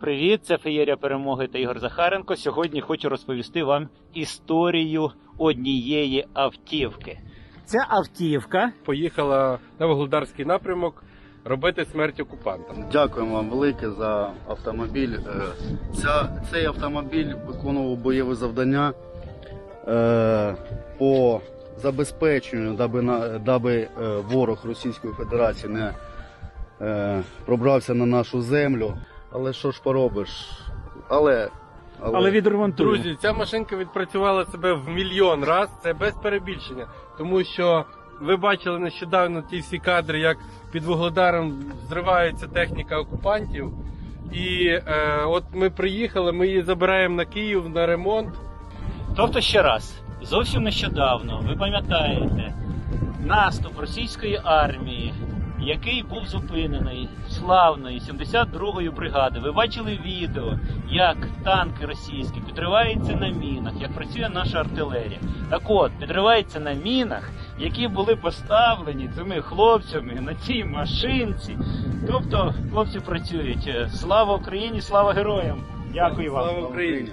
Привіт, це Феєрія Перемоги та Ігор Захаренко. Сьогодні хочу розповісти вам історію однієї автівки. Ця автівка поїхала на Вугледарський напрямок робити смерть окупантам. Дякуємо вам велике за автомобіль. Е, Ця, цей автомобіль виконував бойове завдання е, по забезпеченню, даби, на, даби е, ворог Російської Федерації не е, пробрався на нашу землю. Але що ж поробиш? Але, але, але відремонтуємо. Друзі, ця машинка відпрацювала себе в мільйон раз. Це без перебільшення, тому що ви бачили нещодавно ті всі кадри, як під Вугледаром зривається техніка окупантів. І е, от ми приїхали, ми її забираємо на Київ на ремонт. Тобто ще раз, зовсім нещодавно, ви пам'ятаєте, наступ російської армії, який був зупинений славною 72-ю бригадою. Ви бачили відео, як танки російські підриваються на мінах, як працює наша артилерія. Так от, підривається на мінах, які були поставлені цими хлопцями на цій машинці. Тобто, хлопці працюють. Слава Україні, слава героям! Дякую вам. Слава! Україні.